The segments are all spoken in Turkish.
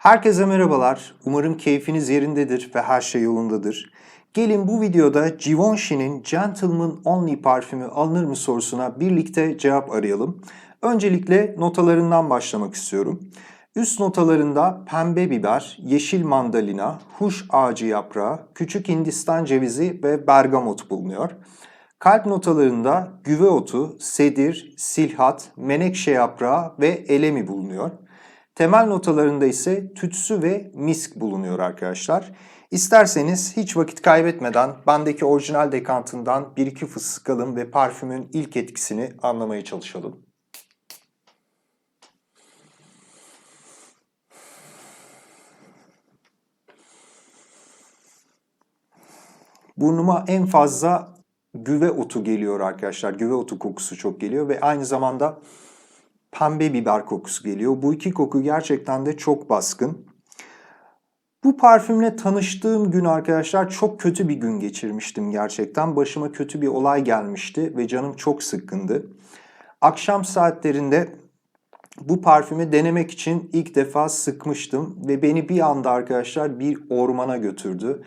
Herkese merhabalar. Umarım keyfiniz yerindedir ve her şey yolundadır. Gelin bu videoda Givenchy'nin Gentleman Only parfümü alınır mı sorusuna birlikte cevap arayalım. Öncelikle notalarından başlamak istiyorum. Üst notalarında pembe biber, yeşil mandalina, huş ağacı yaprağı, küçük hindistan cevizi ve bergamot bulunuyor. Kalp notalarında güve otu, sedir, silhat, menekşe yaprağı ve elemi bulunuyor. Temel notalarında ise tütsü ve misk bulunuyor arkadaşlar. İsterseniz hiç vakit kaybetmeden bendeki orijinal dekantından bir iki fıs sıkalım ve parfümün ilk etkisini anlamaya çalışalım. Burnuma en fazla güve otu geliyor arkadaşlar. Güve otu kokusu çok geliyor ve aynı zamanda pembe biber kokusu geliyor. Bu iki koku gerçekten de çok baskın. Bu parfümle tanıştığım gün arkadaşlar çok kötü bir gün geçirmiştim gerçekten. Başıma kötü bir olay gelmişti ve canım çok sıkkındı. Akşam saatlerinde bu parfümü denemek için ilk defa sıkmıştım ve beni bir anda arkadaşlar bir ormana götürdü.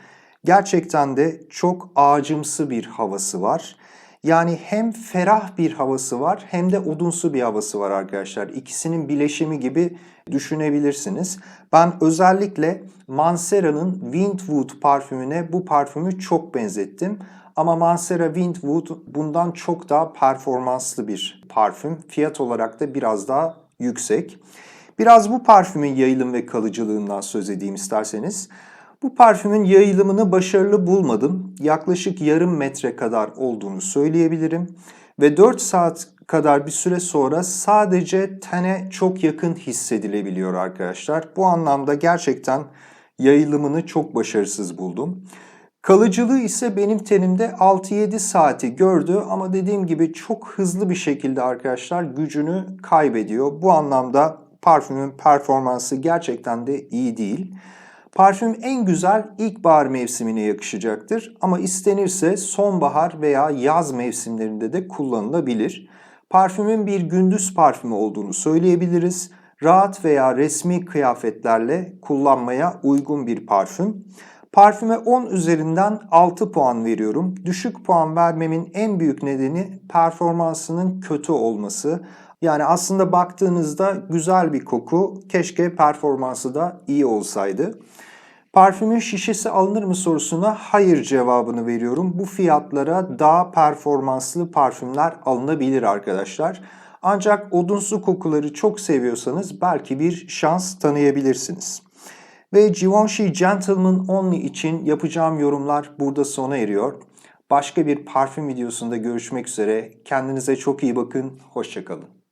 Gerçekten de çok ağacımsı bir havası var. Yani hem ferah bir havası var hem de odunsu bir havası var arkadaşlar. İkisinin bileşimi gibi düşünebilirsiniz. Ben özellikle Mansera'nın Windwood parfümüne bu parfümü çok benzettim. Ama Mansera Windwood bundan çok daha performanslı bir parfüm. Fiyat olarak da biraz daha yüksek. Biraz bu parfümün yayılım ve kalıcılığından söz edeyim isterseniz. Bu parfümün yayılımını başarılı bulmadım. Yaklaşık yarım metre kadar olduğunu söyleyebilirim. Ve 4 saat kadar bir süre sonra sadece tene çok yakın hissedilebiliyor arkadaşlar. Bu anlamda gerçekten yayılımını çok başarısız buldum. Kalıcılığı ise benim tenimde 6-7 saati gördü ama dediğim gibi çok hızlı bir şekilde arkadaşlar gücünü kaybediyor. Bu anlamda parfümün performansı gerçekten de iyi değil. Parfüm en güzel ilkbahar mevsimine yakışacaktır ama istenirse sonbahar veya yaz mevsimlerinde de kullanılabilir. Parfümün bir gündüz parfümü olduğunu söyleyebiliriz. Rahat veya resmi kıyafetlerle kullanmaya uygun bir parfüm. Parfüme 10 üzerinden 6 puan veriyorum. Düşük puan vermemin en büyük nedeni performansının kötü olması. Yani aslında baktığınızda güzel bir koku. Keşke performansı da iyi olsaydı. Parfümün şişesi alınır mı sorusuna hayır cevabını veriyorum. Bu fiyatlara daha performanslı parfümler alınabilir arkadaşlar. Ancak odunsu kokuları çok seviyorsanız belki bir şans tanıyabilirsiniz. Ve Givenchy Gentleman Only için yapacağım yorumlar burada sona eriyor. Başka bir parfüm videosunda görüşmek üzere. Kendinize çok iyi bakın. Hoşçakalın.